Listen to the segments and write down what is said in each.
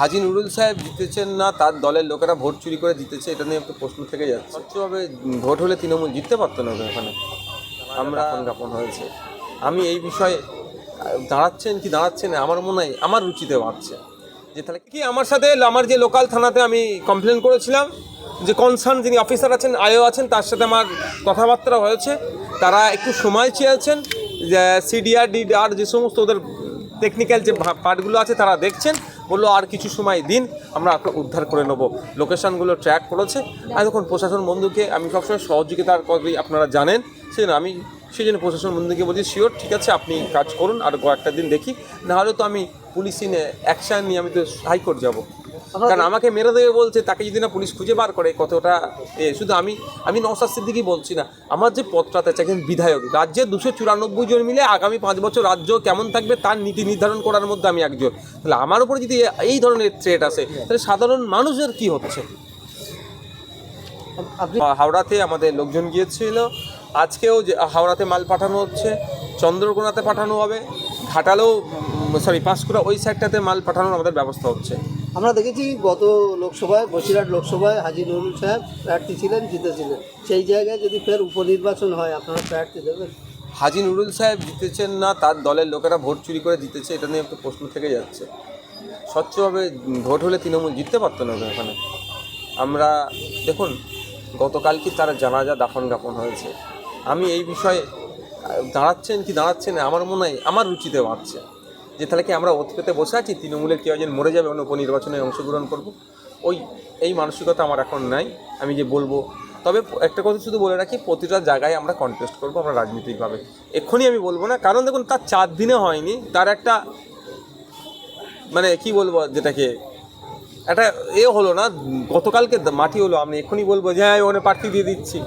হাজি নুরুল সাহেব জিতেছেন না তার দলের লোকেরা ভোট চুরি করে জিতেছে এটা নিয়ে একটা প্রশ্ন থেকে যাচ্ছে। স্বচ্ছভাবে ভোট হলে তৃণমূল জিততে পারতো না তো এখানে আমরা জ্ঞাপন হয়েছে। আমি এই বিষয়ে দাঁড়াচ্ছেন কি দাঁড়াচ্ছেন আমার মনে হয় আমার রুচিতে বাড়ছে। যে তাহলে কি আমার সাথে আমার যে লোকাল থানাতে আমি কমপ্লেন করেছিলাম যে কনসার্ন যিনি অফিসার আছেন আয়ও আছেন তার সাথে আমার কথাবার্তা হয়েছে। তারা একটু সময় চেয়েছেন যে সিডিআর ডিআর যে সমস্ত ওদের টেকনিক্যাল যে পার্টগুলো আছে তারা দেখছেন। বলল আর কিছু সময় দিন, আমরা আপনার উদ্ধার করে নেব। লোকেশানগুলো ট্র্যাক করেছে। আর যখন প্রশাসন বন্ধুকে আমি সবসময় সহযোগিতার করি আপনারা জানেন। সেই জন্য আমি সেই জন্য প্রশাসন বন্ধুকে বলছি শিওর ঠিক আছে, আপনি কাজ করুন, আর কয়েকটা দিন দেখি। নাহলে তো আমি পুলিশ পুলিশি অ্যাকশান নিয়ে আমি তো হাইকোর্ট যাব। কারণ আমাকে মেরে দেবে বলছে তাকে যদি না পুলিশ খুঁজে বার করে কতটা এ শুধু আমি আমি নওসাদ সিদ্দিকি বলছি না। আমার যে পদটাতে আছে একজন বিধায়ক রাজ্যে দুশো চুরানব্বই জন মিলে আগামী পাঁচ বছর রাজ্য কেমন থাকবে তার নীতি নির্ধারণ করার মধ্যে আমি একজন। তাহলে আমার উপরে যদি এই ধরনের থ্রেট আসে তাহলে সাধারণ মানুষের কি হচ্ছে? হাওড়াতে আমাদের লোকজন গিয়েছিল। আজকেও যে হাওড়াতে মাল পাঠানো হচ্ছে চন্দ্রকোনাতে পাঠানো হবে ঘাটালেও সরি পাঁশকুড়া ওই সাইডটাতে মাল পাঠানোর আমাদের ব্যবস্থা হচ্ছে। আমরা দেখেছি গত লোকসভায়, বসিরহাট লোকসভায় হাজি নুরুল সাহেব প্রার্থী ছিলেন, জিতেছিলেন। সেই জায়গায় যদি ফের উপনির্বাচন হয়, আপনারা প্রার্থী দেবেন? হাজি নুরুল সাহেব জিতেছেন না, তার দলের লোকেরা ভোট চুরি করে জিতেছে, এটা নিয়ে একটা প্রশ্ন থেকে যাচ্ছে। স্বচ্ছভাবে ভোট হলে তৃণমূল জিততে পারতো না তো এখানে আমরা, দেখুন গতকালকে তারা জানাজা দাফন গাপন হয়েছে? আমি এই বিষয়ে দাঁড়াচ্ছেন কি দাঁড়াচ্ছেন আমার মনে হয়, আমার রুচিতে বাড়ছে যে তাহলে কি আমরা ওত পেতে বসে আছি? তৃণমূলের কেউ একজন মরে যাবে, অন্য উপনির্বাচনে অংশগ্রহণ করব। ওই, এই মানসিকতা আমার এখন নাই, আমি যে বলব। তবে একটা কথা শুধু বলে রাখি, প্রতিটা জায়গায় আমরা কন্টেস্ট করব, আমরা রাজনৈতিকভাবে। এক্ষুনি আমি বলব না, কারণ দেখুন, তার চার দিনে হয়নি, তার একটা মানে কি বলব যেটাকে, একটা এ হলো না, গতকালকে মাটি হলো, আমি এক্ষুনি বলব যে হ্যাঁ ওখানে প্রার্থী দিয়ে দিচ্ছি।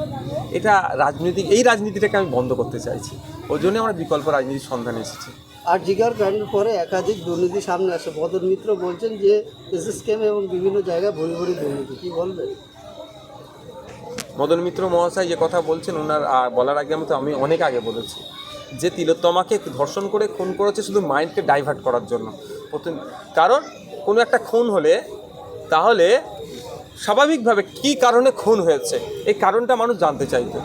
এটা রাজনৈতিক, এই রাজনীতিটাকে আমি বন্ধ করতে চাইছি। ওই জন্য আমরা বিকল্প রাজনীতির সন্ধানে এসেছি। আর জিগার কাণ্ডের পরে একাধিক দুর্নীতি সামনে আসে। বদর মিত্র বলছেন যে এসএসকেম এবং বিভিন্ন জায়গায় ভরি ভরি দুর্নীতি। কী বলবেন? মদন মিত্র মহাশয় যে কথা বলছেন ওনার বলার আগে আমি তো আমি অনেক আগে বলেছি যে তিলোত্তমাকে ধর্ষণ করে খুন করেছে শুধু মাইন্ডকে ডাইভার্ট করার জন্য। কারণ কোনো একটা খুন হলে তাহলে স্বাভাবিকভাবে কী কারণে খুন হয়েছে? এই কারণটা মানুষ জানতে চাইতো।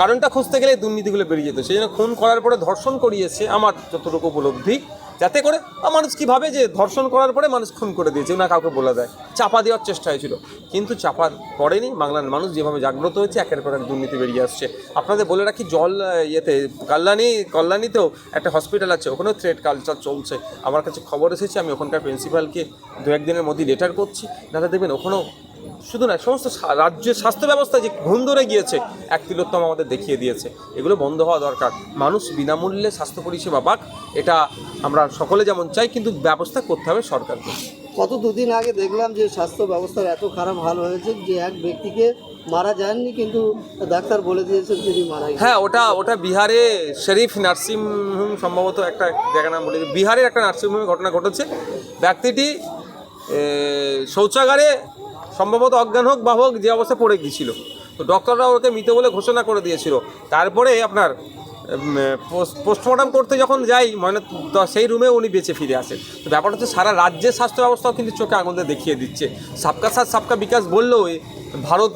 কারণটা খুঁজতে গেলে দুর্নীতিগুলো বেরিয়ে যেত। সেই জন্য খুন করার পরে ধর্ষণ করিয়েছে আমার যতটুকু উপলব্ধি। যাতে করে মানুষ কী ভাবে যে ধর্ষণ করার পরে মানুষ খুন করে দিয়েছে না কাউকে বলে দেয়। চাপা দেওয়ার চেষ্টা হয়েছিল। কিন্তু চাপা পড়েনি। বাংলার মানুষ যেভাবে জাগ্রত হয়েছে, একের পর এক দুর্নীতি বেরিয়ে আসছে। আপনাদের বলে রাখি, জল ইয়েতে কল্যাণী, কল্যাণীতেও একটা হসপিটাল আছে। ওখানেও থ্রেড কালচার চলছে। আমার কাছে খবর এসেছে, আমি ওখানকার প্রিন্সিপালকে দু একদিনের মধ্যে লেটার করছি। দাদা দেখবেন ওখানেও শুধু না সমস্ত রাজ্যের স্বাস্থ্য ব্যবস্থা যে ঘুম ধরে গিয়েছে এক তিলোত্তম আমাদের দেখিয়ে দিয়েছে। এগুলো বন্ধ হওয়া দরকার। মানুষ বিনামূল্যে স্বাস্থ্য পরিষেবা পাক এটা আমরা সকলে যেমন চাই কিন্তু ব্যবস্থা করতে হবে সরকারকে। গত দুদিন আগে দেখলাম যে স্বাস্থ্য ব্যবস্থার এত খারাপ হাল হয়েছে যে এক ব্যক্তিকে মারা যাননি কিন্তু ডাক্তার বলে দিয়েছেন তিনি মারা হ্যাঁ ওটা ওটা বিহারে শরীফ নার্সিংহোম সম্ভবত একটা জায়গা নাম বলে বিহারের একটা নার্সিং হোমে ঘটনা ঘটেছে। ব্যক্তিটি শৌচাগারে সম্ভবত অজ্ঞান হোক বা হোক, যে অবস্থায় পড়ে গিয়েছিল। তো ডক্টররা ওকে মৃত বলে ঘোষণা করে দিয়েছিল। তারপরে আপনার পোস্টমর্টম করতে যখন যাই মানে সেই রুমে উনি বেঁচে ফিরে আসেন। তো ব্যাপারটা হচ্ছে সারা রাজ্যের স্বাস্থ্য ব্যবস্থাও কিন্তু চোখে আঙুলতে দেখিয়ে দিচ্ছে। সাবকা সাথ সাবকা বিকাশ বললেও ভারত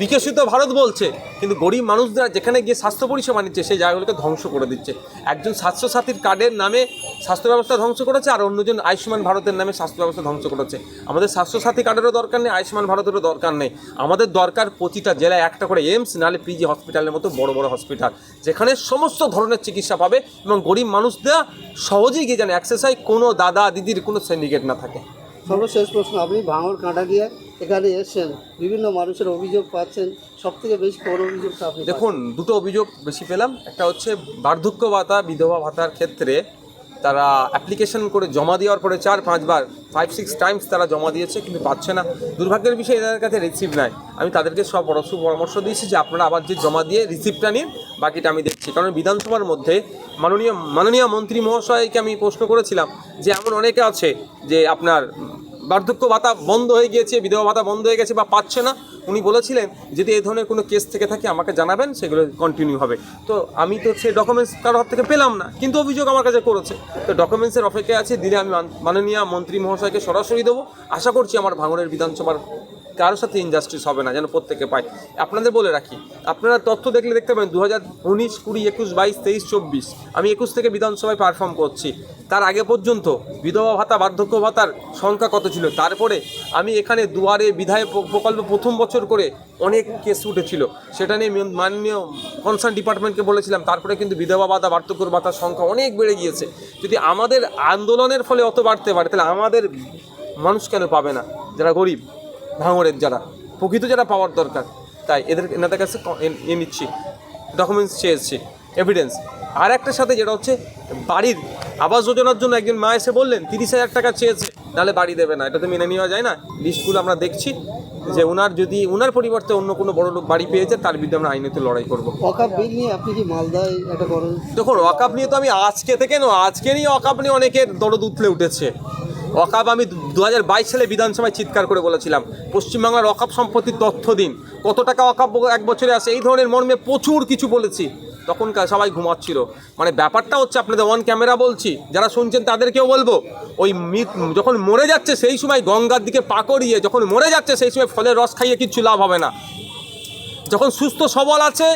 বিকশিত ভারত বলছে, কিন্তু গরিব মানুষরা যেখানে গিয়ে স্বাস্থ্য পরিষেবা নিচ্ছে, সেই জায়গাগুলোকে ধ্বংস করে দিচ্ছে। একজন স্বাস্থ্যসাথীর কার্ডের নামে স্বাস্থ্য ব্যবস্থা ধ্বংস করেছে, আর অন্যজন আয়ুষ্মান ভারতের নামে স্বাস্থ্য ব্যবস্থা ধ্বংস করেছে। আমাদের স্বাস্থ্যসাথী কার্ডেরও দরকার নেই, আয়ুষ্মান ভারতেরও দরকার নেই। আমাদের দরকার প্রতিটা জেলায় একটা করে এইমস, নাহলে পিজি হসপিটালের মতো বড় বড় হসপিটাল, যেখানে সমস্ত ধরনের চিকিৎসা পাবে এবং গরিব মানুষরা সহজেই গিয়ে যেন হয় কোনো দাদা, দিদির কোনো সিন্ডিকেট না থাকে। সর্বশেষ প্রশ্ন, আপনি ভাঙড় কাঁটা দিয়ে এখানে এসেছেন বিভিন্ন মানুষের অভিযোগ পাচ্ছেন সব থেকে বেশি কোন অভিযোগটা আপনি দেখুন দুটো অভিযোগ বেশি পেলাম। একটা হচ্ছে বার্ধক্য ভাতা বিধবা ভাতার ক্ষেত্রে তারা অ্যাপ্লিকেশন করে জমা দেওয়ার পরে চার পাঁচবার ফাইভ সিক্স টাইমস তারা জমা দিয়েছে কিন্তু পাচ্ছে না। দুর্ভাগ্যের বিষয়ে এদের কাছে রিসিভ নাই। আমি তাদেরকে সব পরশু পরামর্শ দিয়েছি যে আপনারা আবার যে জমা দিয়ে রিসিপ্টটা নিন বাকিটা আমি দেখছি। কারণ বিধানসভার মধ্যে মাননীয় মাননীয় মন্ত্রী মহাশয়কে আমি প্রশ্ন করেছিলাম যে এমন অনেকে আছে যে আপনার বার্ধক্য ভাতা বন্ধ হয়ে গিয়েছে, বিধবা ভাতা বন্ধ হয়ে গেছে বা পাচ্ছে না, উনি বলেছিলেন যদি এই ধরনের কোনো কেস থেকে থাকে, আমাকে জানাবেন, সেগুলো কন্টিনিউ হবে। তো আমি তো সেই ডকুমেন্টস কারোর হাত থেকে পেলাম না, কিন্তু অভিযোগ আমার কাছে করেছে। তো ডকুমেন্টসের অপেক্ষায় আছে, দিলে আমি মান- মাননীয় মন্ত্রী মহাশয়কে সরাসরি দেবো। আশা করছি আমার ভাঙনের বিধানসভার কারোর সাথে ইনজাস্টিস হবে না, যেন প্রত্যেকে পায়। আপনাদের বলে রাখি, আপনারা তথ্য দেখলে দেখতে পাবেন দু হাজার উনিশ, কুড়ি, একুশ, বাইশ, তেইশ, চব্বিশ। আমি একুশ থেকে বিধানসভায় পারফর্ম করছি। তার আগে পর্যন্ত বিধবা ভাতা, বার্ধক্য ভাতার সংখ্যা কত ছিল? তারপরে আমি এখানে দুয়ারে বিধায় প্রকল্প প্রথম বছর করে অনেক কেস উঠেছিল। সেটা নিয়ে মিন- মাননীয় কনসার্ন ডিপার্টমেন্টকে বলেছিলাম, তারপরে কিন্তু বিধবা ভাতা, বার্ধক্য ভাতার সংখ্যা অনেক বেড়ে গিয়েছে। যদি আমাদের আন্দোলনের ফলে অত বাড়তে পারে, তাহলে আমাদের মানুষ কেন পাবে না? যারা গরিব ভাঙড়ের যারা প্রকৃত যারা পাওয়ার দরকার তাই এদের এনাদের কাছে এ- নিচ্ছি ডকুমেন্টস চেয়েছি এভিডেন্স আর একটার সাথে যেটা হচ্ছে বাড়ির আবাস যোজনার জন্য একজন মা এসে বললেন তিরিশ হাজার টাকা চেয়েছে তাহলে বাড়ি দেবে না এটা তো মেনে নেওয়া যায় না। লিস্টগুলো আমরা দেখছি যে ওনার যদি ওনার পরিবর্তে অন্য কোনো বড় লোক বাড়ি পেয়েছে তার বিরুদ্ধে আমরা আইনত লড়াই করব। অকাপ বিল নিয়ে আপনি কি মালদায় একটা বড় দেখুন অকাপ নিয়ে তো আমি আজকে থেকে না আজকে নিয়ে অকাপ নিয়ে অনেকের দরদ উতলে উঠেছে। অকাপ আমি দু হাজার বাইশ সালে বিধানসভায় চিৎকার করে বলেছিলাম, পশ্চিমবাংলার অকাপ সম্পত্তির তথ্য দিন। কত টাকা অকাপ এক বছরে আসে? এই ধরনের মর্মে প্রচুর কিছু বলেছি। তখনকার সবাই ঘুমাচ্ছিল। মানে ব্যাপারটা হচ্ছে আপনাদের অন ক্যামেরা বলছি, যারা শুনছেন তাদেরকেও বলব, ওই যখন মরে যাচ্ছে সেই সময় গঙ্গার দিকে পা করিয়ে, যখন মরে যাচ্ছে সেই সময় ফলের রস খাইয়ে কিচ্ছু লাভ হবে না। যখন সুস্থ সবল আছে,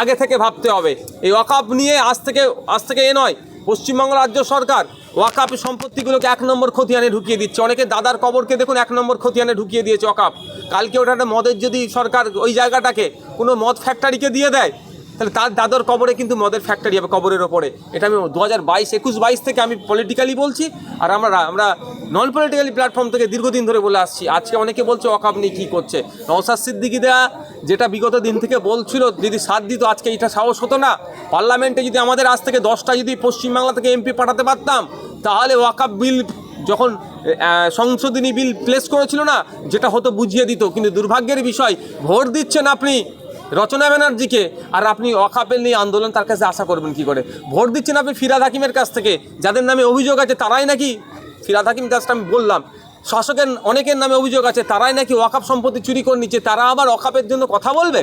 আগে থেকে ভাবতে হবে। এই ওয়াকাপ নিয়ে আজ থেকে আজ থেকে এ নয় পশ্চিমবঙ্গ রাজ্য সরকার ওয়াকাপ সম্পত্তিগুলোকে এক নম্বর খতিয়ানে ঢুকিয়ে দিচ্ছে। অনেকে দাদার কবরকে দেখুন এক নম্বর খতিয়ানে ঢুকিয়ে দিয়েছে ওয়াকাপ। কালকে ওটা একটা মদের যদি সরকার ওই জায়গাটাকে কোনো মদ ফ্যাক্টরিকে দিয়ে দেয়, তাহলে তার দাদর কবরে কিন্তু মদের ফ্যাক্টরি হবে কবরের ওপরে। এটা আমি দু হাজার বাইশ, একুশ বাইশ থেকে আমি পলিটিক্যালি বলছি, আর আমরা আমরা নন পলিটিক্যালি প্ল্যাটফর্ম থেকে দীর্ঘদিন ধরে বলে আসছি। আজকে অনেকে বলছে অকাপ নিয়ে কী করছে। নওসাদ সিদ্দিকি দেয়া যেটা বিগত দিন থেকে বলছিল, যদি সাথ দিত, আজকে এটা সাহস হতো না। পার্লামেন্টে যদি আমাদের আজ থেকে দশটা যদি পশ্চিমবাংলা থেকে এমপি পাঠাতে পারতাম তাহলে ওয়াকাপ বিল যখন সংশোধনী বিল প্লেস করেছিল না, যেটা হতো বুঝিয়ে দিত। কিন্তু দুর্ভাগ্যের বিষয়, ভোট দিচ্ছেন আপনি রচনা ব্যানার্জিকে, আর আপনি অকাপেল নিয়ে আন্দোলন তার কাছে আশা করবেন কি করে? ভোট দিচ্ছেন আপনি ফিরাদ হাকিমের কাছ থেকে, যাদের নামে অভিযোগ আছে তারাই নাকি? ফিরাদ হাকিম কাজটা আমি বললাম। শাসকের, অনেকের নামে অভিযোগ আছে, তারাই নাকি ওয়াকাপ সম্পত্তি চুরি করে নিচ্ছে, তারা আবার অকাপের জন্য কথা বলবে?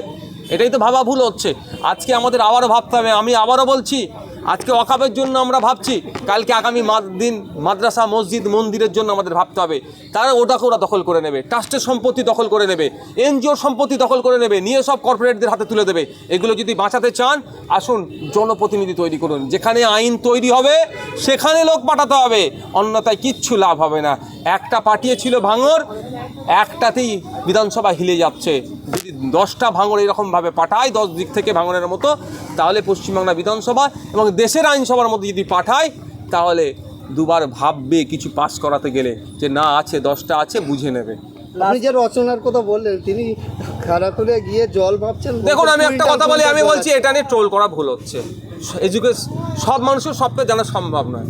এটাই তো ভাবা ভুল হচ্ছে। আজকে আমাদের আবারও ভাবতে হবে, আমি আবারও বলছি আজকে অকাপের জন্য আমরা ভাবছি, কালকে আগামী দিন, মাদ্রাসা, মসজিদ, মন্দিরের জন্য আমাদের ভাবতে হবে। তারা ওটাকে ওরা দখল করে নেবে, ট্রাস্টের সম্পত্তি দখল করে নেবে, এনজিওর সম্পত্তি দখল করে নেবে, নিয়ে সব কর্পোরেটদের হাতে তুলে দেবে। এগুলো যদি বাঁচাতে চান, আসুন জনপ্রতিনিধি তৈরি করুন। যেখানে আইন তৈরি হবে, সেখানে লোক পাঠাতে হবে। অন্যথায় কিচ্ছু লাভ হবে না। একটা পাঠিয়েছিল ভাঙর, একটাতেই বিধানসভা হিলে যাচ্ছে। দশটা ভাঙর এরকমভাবে পাঠায় দশ দিক থেকে ভাঙনের মতো তাহলে পশ্চিমবাংলা বিধানসভা এবং দেশের আইনসভার মধ্যে যদি পাঠায় তাহলে দুবার ভাববে কিছু পাস করাতে গেলে যে না আছে দশটা আছে বুঝে নেবে। আপনি যে রচনার কথা বললেন তিনি খারাপুরে গিয়ে জল ভাবছেন দেখুন আমি একটা কথা বলি আমি বলছি এটা নিয়ে ট্রোল করা ভুল হচ্ছে। এজুকেশন সব মানুষের সবকে জানা সম্ভব নয়।